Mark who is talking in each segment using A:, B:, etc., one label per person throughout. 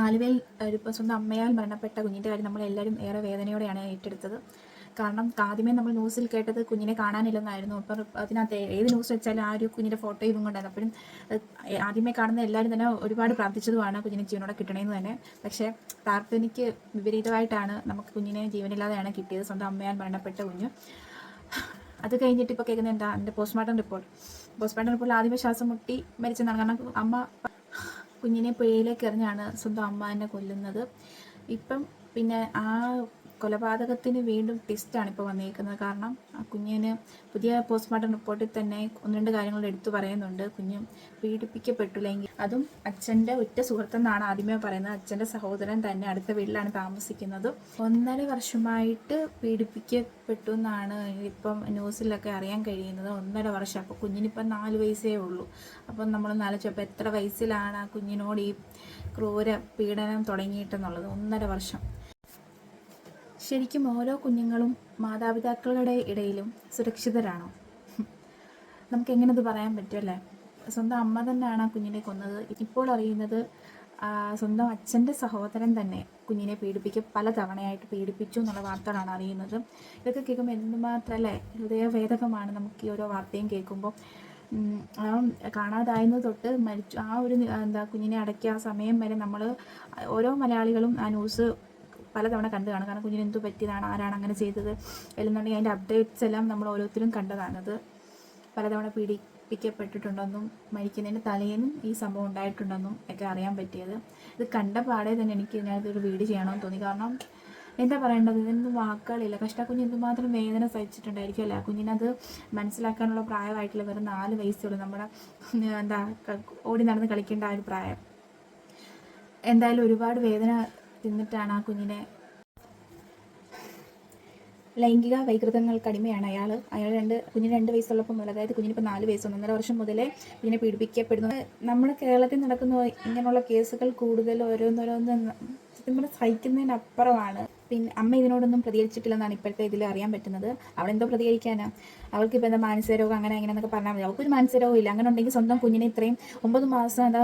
A: ആലുവയിൽ ഒരു ഇപ്പം സ്വന്തം അമ്മയാൽ മരണപ്പെട്ട കുഞ്ഞിന്റെ കാര്യം നമ്മളെല്ലാവരും ഏറെ വേദനയോടെയാണ് ഏറ്റെടുത്തത്. കാരണം ആദ്യമേ നമ്മൾ ന്യൂസിൽ കേട്ടത് കുഞ്ഞിനെ കാണാനില്ലെന്നായിരുന്നു. അപ്പം അതിനകത്ത് ഏത് ന്യൂസ് വെച്ചാലും ആ ഒരു കുഞ്ഞിന്റെ ഫോട്ടോ ഇതും കൊണ്ടായിരുന്നു. അപ്പോഴും ആദ്യമേ കാണുന്ന എല്ലാവരും തന്നെ ഒരുപാട് പ്രാർത്ഥിച്ചതുമാണ് കുഞ്ഞിനെ ജീവനോടെ കിട്ടണമെന്ന് തന്നെ. പക്ഷേ പ്രാർത്ഥനയ്ക്ക് വിപരീതമായിട്ടാണ് നമുക്ക് കുഞ്ഞിനെ ജീവനില്ലാതെയാണ് കിട്ടിയത്. സ്വന്തം അമ്മയാൽ മരണപ്പെട്ട കുഞ്ഞ്. അത് കഴിഞ്ഞിട്ട് ഇപ്പോൾ കേൾക്കുന്നത് എന്താ? എന്റെ പോസ്റ്റ്മോർട്ടം റിപ്പോർട്ട് പോസ്റ്റ്മോർട്ടം റിപ്പോർട്ടിൽ ആദ്യമേ ശ്വാസം മുട്ടി മരിച്ചെന്നാണ്. കാരണം അമ്മ കുഞ്ഞിനെ പുഴയിലേക്ക് എറിഞ്ഞാണ് സ്വന്തം അമ്മ എന്നെ കൊല്ലുന്നത്. ഇപ്പം പിന്നെ ആ കൊലപാതകത്തിന് വീണ്ടും ട്വിസ്റ്റാണ് ഇപ്പോൾ വന്നിരിക്കുന്നത്. കാരണം കുഞ്ഞിന് പുതിയ പോസ്റ്റ്മോർട്ടം റിപ്പോർട്ടിൽ തന്നെ ഒന്ന് രണ്ട് കാര്യങ്ങൾ എടുത്തു പറയുന്നുണ്ട്. കുഞ്ഞ് പീഡിപ്പിക്കപ്പെട്ടില്ലെങ്കിൽ അതും അച്ഛന്റെ ഉറ്റ സുഹൃത്തെന്നാണ് ആദ്യമേ പറയുന്നത്. അച്ഛന്റെ സഹോദരൻ തന്നെ അടുത്ത വീട്ടിലാണ് താമസിക്കുന്നത്. ഒന്നര വർഷമായിട്ട് പീഡിപ്പിക്കപ്പെട്ടു എന്നാണ് ഇപ്പം ന്യൂസിലൊക്കെ അറിയാൻ കഴിയുന്നത്. ഒന്നര വർഷം. അപ്പോൾ കുഞ്ഞിനിപ്പം നാല് വയസ്സേ ഉള്ളൂ. അപ്പം നമ്മൾ നാലോചിച്ചപ്പോൾ എത്ര വയസ്സിലാണ് ആ കുഞ്ഞിനോട് ഈ ക്രൂര പീഡനം തുടങ്ങിയിട്ടെന്നുള്ളത് ഒന്നര വർഷം. ശരിക്കും ഓരോ കുഞ്ഞുങ്ങളും മാതാപിതാക്കളുടെ ഇടയിലും സുരക്ഷിതരാണോ? നമുക്ക് എങ്ങനെ ഇത് പറയാൻ പറ്റുമല്ലേ സ്വന്തം അമ്മ തന്നെയാണ് ആ കുഞ്ഞിനെ കൊന്നത്. ഇപ്പോൾ അറിയുന്നത് സ്വന്തം അച്ഛന്റെ സഹോദരൻ തന്നെ കുഞ്ഞിനെ പീഡിപ്പിക്കും പല തവണയായിട്ട് പീഡിപ്പിച്ചു എന്നുള്ള വാർത്തകളാണ് അറിയുന്നത്. ഇതൊക്കെ കേൾക്കുമ്പോൾ എന്തുമാത്രമല്ലേ ഹൃദയഭേദകമാണ് നമുക്ക് ഈ ഓരോ വാർത്തയും കേൾക്കുമ്പോൾ. ആ തൊട്ട് മരിച്ചു ആ ഒരു എന്താ കുഞ്ഞിനെ അടക്കിയ ആ സമയം വരെ നമ്മൾ ഓരോ മലയാളികളും ആ ന്യൂസ് പലതവണ കണ്ടതാണ് കാണും. കാരണം കുഞ്ഞിന് എന്തു പറ്റിയതാണ് ആരാണ് അങ്ങനെ ചെയ്തത് അല്ലെന്നുണ്ടെങ്കിൽ അതിന്റെ അപ്ഡേറ്റ്സ് എല്ലാം നമ്മൾ ഓരോരുത്തരും കണ്ടതാണത് പലതവണ പീഡിപ്പിക്കപ്പെട്ടിട്ടുണ്ടെന്നും മരിക്കുന്നതിന് തലേന്നും ഈ സംഭവം ഉണ്ടായിട്ടുണ്ടെന്നും ഒക്കെ അറിയാൻ പറ്റിയത്. ഇത് കണ്ട പാടെ തന്നെ എനിക്ക് ഇതിനകത്ത് ഒരു വീട് ചെയ്യണമെന്ന് തോന്നി. കാരണം എന്താ പറയേണ്ടത്? ഇതിനൊന്നും വാക്കുകളില്ല. കഷ്ട കുഞ്ഞ് എന്തുമാത്രം വേദന സഹിച്ചിട്ടുണ്ടായിരിക്കും അല്ലേ? കുഞ്ഞിനത് മനസ്സിലാക്കാനുള്ള പ്രായമായിട്ടുള്ള വെറും നാല് വയസ്സുള്ളൂ നമ്മുടെ എന്താ ഓടി നടന്ന് കളിക്കേണ്ട ആ ഒരു പ്രായം. എന്തായാലും ഒരുപാട് വേദന തിന്നിട്ടാണ് ആ കുഞ്ഞിനെ ലൈംഗിക വൈകൃതങ്ങൾക്ക് അടിമയാണ് അയാൾ അയാൾ രണ്ട് കുഞ്ഞിന് രണ്ട് വയസ്സുള്ളപ്പോൾ മുതൽ അതായത് കുഞ്ഞിനിപ്പോൾ നാല് വയസ്സ് ഒന്നര വർഷം മുതലേ കുഞ്ഞിനെ പീഡിപ്പിക്കപ്പെടുന്നത് നമ്മുടെ കേരളത്തിൽ നടക്കുന്ന ഇങ്ങനെയുള്ള കേസുകൾ കൂടുതൽ ഓരോന്നോരോന്ന് സത്യം പറഞ്ഞാൽ സഹിക്കുന്നതിനപ്പുറമാണ്. പിന്നെ അമ്മ ഇതിനോടൊന്നും പ്രതികരിച്ചിട്ടില്ലെന്നാണ് ഇപ്പോഴത്തെ ഇതിൽ അറിയാൻ പറ്റുന്നത്. അവളെന്തോ പ്രതികരിക്കാനാ? അവൾക്ക് ഇപ്പോൾ എന്താ മാനസിക രോഗം അങ്ങനെ അങ്ങനെ എന്നൊക്കെ പറഞ്ഞാൽ മതി. അവൾക്കൊരു മാനസിക രോഗം ഇല്ല. അങ്ങനെ ഉണ്ടെങ്കിൽ സ്വന്തം കുഞ്ഞിനെ ഇത്രയും ഒമ്പത് മാസം എന്താ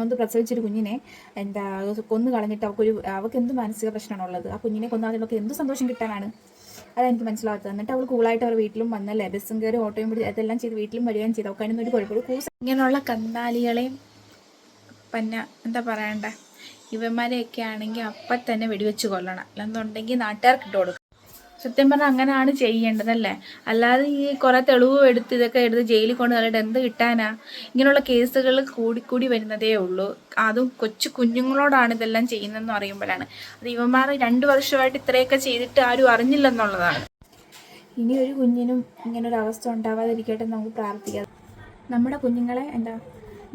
A: നൊന്ത് പ്രസവിച്ചൊരു കുഞ്ഞിനെ എന്താ കൊന്നു കളഞ്ഞിട്ട് അവൾക്കൊരു അവൾക്ക് എന്ത് മാനസിക പ്രശ്നമാണുള്ളത്? ആ കുഞ്ഞിനെ കൊന്നാതിലൊക്കെ എന്ത് സന്തോഷം കിട്ടാനാണ്? അതെനിക്ക് മനസ്സിലാകാത്തത് എന്നിട്ട് അവൾ കൂളായിട്ട് അവർ വീട്ടിലും വന്നല്ലേ? ബസ്സും കയറി ഓട്ടോയും പിടിച്ച് അതെല്ലാം ചെയ്ത് വീട്ടിലും വരികയും ചെയ്തു. അവൾക്ക് അതിനൊന്നും ഒരു കുഴപ്പമില്ല. കൂസ് ഇങ്ങനെയുള്ള കന്നാലികളെയും പന്ന എന്താ പറയണ്ടേ? ഇവന്മാരെയൊക്കെ ആണെങ്കിൽ അപ്പം തന്നെ വെടിവെച്ച് കൊല്ലണം. അല്ലെന്നുണ്ടെങ്കിൽ നാട്ടുകാർക്ക് ഇട്ട് കൊടുക്കും സത്യം പറഞ്ഞാൽ അങ്ങനെയാണ് ചെയ്യേണ്ടതല്ലേ? അല്ലാതെ ഈ കുറേ തെളിവ് എടുത്ത് ഇതൊക്കെ എടുത്ത് ജയിലിൽ കൊണ്ട് എന്ത് കിട്ടാനാ? ഇങ്ങനെയുള്ള കേസുകൾ കൂടിക്കൂടി വരുന്നതേ ഉള്ളൂ. അതും കൊച്ചു കുഞ്ഞുങ്ങളോടാണ് ഇതെല്ലാം ചെയ്യുന്നതെന്ന് പറയുമ്പോഴാണ്. അത് ഇവന്മാർ രണ്ട് വർഷമായിട്ട് ഇത്രയൊക്കെ ചെയ്തിട്ട് ആരും അറിഞ്ഞില്ലെന്നുള്ളതാണ്. ഇനി ഒരു കുഞ്ഞിനും ഇങ്ങനൊരു അവസ്ഥ ഉണ്ടാവാതിരിക്കട്ടെ നമുക്ക് പ്രാർത്ഥിക്കാം. നമ്മുടെ കുഞ്ഞുങ്ങളെ എന്താ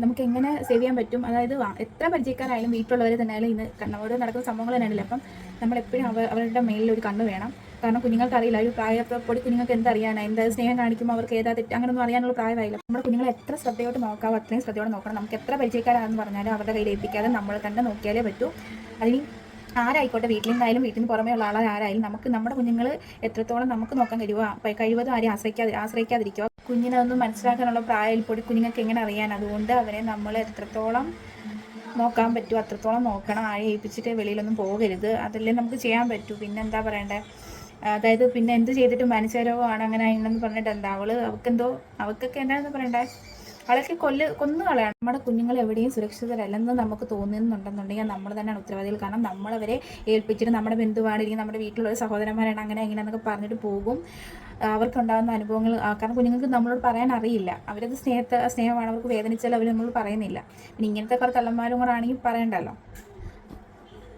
A: നമുക്ക് എങ്ങനെ സേവ് ചെയ്യാൻ പറ്റും? അതായത് എത്ര പരിചയക്കാരായാലും വീട്ടിലുള്ളവരെ തന്നെ ആയാലും ഇന്ന് കണ്ണ ഓരോ നടക്കുന്ന സംഭവങ്ങൾ തന്നെയാണല്ലോ. അപ്പം നമ്മളെപ്പോഴും അവ അവരുടെ മേലിൽ ഒരു കണ്ണ് വേണം. കാരണം കുഞ്ഞുങ്ങൾക്ക് അറിയില്ല ഒരു പ്രായപ്പൊടി കുഞ്ഞുങ്ങൾക്ക് എന്തറിയാനാണ് എന്താ സ്നേഹം കാണിക്കുമ്പോൾ അവർക്ക് ഏതാ തെറ്റ്? അങ്ങനെയൊന്നും അറിയാനുള്ള പ്രായമായില്ല. നമ്മുടെ കുഞ്ഞുങ്ങളെ എത്ര ശ്രദ്ധയോട്ട് നോക്കാം അത്രയും ശ്രദ്ധയോടെ നോക്കണം. നമുക്ക് എത്ര പരിചയക്കാരാണെന്ന് പറഞ്ഞാലും അവരുടെ കയ്യിൽ ഏൽപ്പിക്കാതെ നമ്മൾ തന്നെ നോക്കിയാലേ പറ്റൂ. അതിന് ആരായിക്കോട്ടെ? വീട്ടിൽ നിന്ന് പുറമേ ഉള്ള ആളെ ആരായാലും നമുക്ക് നമ്മുടെ കുഞ്ഞുങ്ങൾ എത്രത്തോളം നമുക്ക് നോക്കാൻ കഴിയുമോ കഴിവതും ആരെയും ആശ്രയിക്കാതെ ആശ്രയിക്കാതിരിക്കുക കുഞ്ഞിനെ ഒന്നും മനസ്സിലാക്കാനുള്ള പ്രായയിൽ പൊടി കുഞ്ഞുങ്ങൾക്ക് എങ്ങനെ അറിയാൻ അതുകൊണ്ട് അവരെ നമ്മൾ എത്രത്തോളം നോക്കാൻ പറ്റുമോ അത്രത്തോളം നോക്കണം. ആരെ ഏൽപ്പിച്ചിട്ട് വെളിയിലൊന്നും പോകരുത്. അതല്ലേ നമുക്ക് ചെയ്യാൻ പറ്റൂ. പിന്നെന്താ പറയണ്ടേ? അതായത് പിന്നെ എന്ത് ചെയ്തിട്ട് മനുഷ്യരോഗമാണ് അങ്ങനെ ആണെന്ന് പറഞ്ഞിട്ട് എന്താ? അവൾ അവൾക്കെന്തോ അവൾക്കൊക്കെ എന്താണെന്ന് പറയണ്ടേ? അവളൊക്കെ കൊല്ല് കൊന്നു കളയണം. നമ്മുടെ കുഞ്ഞുങ്ങൾ എവിടെയും സുരക്ഷിതരല്ലെന്ന് നമുക്ക് തോന്നുന്നുണ്ടെന്നുണ്ടെങ്കിൽ നമ്മൾ തന്നെയാണ് ഉത്തരവാദികൾ. കാരണം നമ്മളവരെ ഏൽപ്പിച്ചിട്ട് നമ്മുടെ ബന്ധുവാണ് ഇല്ലെങ്കിൽ നമ്മുടെ വീട്ടിലുള്ള സഹോദരന്മാരാണ് അങ്ങനെ എന്നൊക്കെ പറഞ്ഞിട്ട് പോകും. അവർക്കുണ്ടാകുന്ന അനുഭവങ്ങൾ കാരണം കുഞ്ഞുങ്ങൾക്ക് നമ്മളോട് പറയാൻ അറിയില്ല. അവരത് സ്നേഹത്തെ സ്നേഹമാണ്. അവർക്ക് വേദനിച്ചാൽ അവർ നമ്മൾ പറയുന്നില്ല. പിന്നെ ഇങ്ങനത്തെ കുറേ തള്ളന്മാരും കൂടെ ആണെങ്കിൽ പറയണ്ടല്ലോ.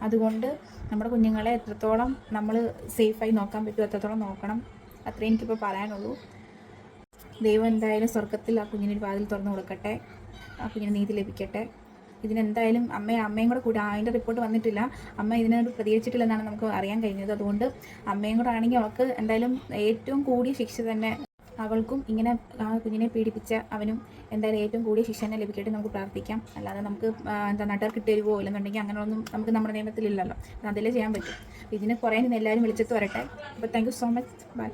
A: അതുകൊണ്ട് നമ്മുടെ കുഞ്ഞുങ്ങളെ എത്രത്തോളം നമ്മൾ സേഫായി നോക്കാൻ പറ്റുമോ അത്രത്തോളം നോക്കണം. അത്രേ എനിക്കിപ്പോൾ പറയാനുള്ളൂ. ദൈവം എന്തായാലും സ്വർഗത്തിൽ ആ കുഞ്ഞിനൊരു വാതിൽ തുറന്നു കൊടുക്കട്ടെ. ആ കുഞ്ഞിന് നീതി ലഭിക്കട്ടെ. ഇതിനെന്തായാലും അമ്മയും അമ്മയും കൂടെ കൂടി അതിന്റെ റിപ്പോർട്ട് വന്നിട്ടില്ല. അമ്മ ഇതിനോട് പ്രതികരിച്ചിട്ടില്ലെന്നാണ് നമുക്ക് അറിയാൻ കഴിഞ്ഞത്. അതുകൊണ്ട് അമ്മയും കൂടെ ആണെങ്കിൽ അവൾക്ക് എന്തായാലും ഏറ്റവും കൂടിയ ശിക്ഷ തന്നെ അവൾക്കും ഇങ്ങനെ ആ കുഞ്ഞിനെ പീഡിപ്പിച്ച അവനും എന്തായാലും ഏറ്റവും കൂടിയ ശിക്ഷ തന്നെ ലഭിക്കട്ടെ നമുക്ക് പ്രാർത്ഥിക്കാം. അല്ലാതെ നമുക്ക് എന്താ നാട്ടുകാർക്ക് കിട്ടരുവോ ഇല്ലെന്നുണ്ടെങ്കിൽ അങ്ങനെയൊന്നും നമുക്ക് നമ്മുടെ നിയമത്തിലില്ലല്ലോ. അതിലേ ചെയ്യാൻ പറ്റും. ഇതിന് കുറേ നിന്ന് എല്ലാവരും വിളിച്ചെത്ത് വരട്ടെ. അപ്പോൾ thank you so much bye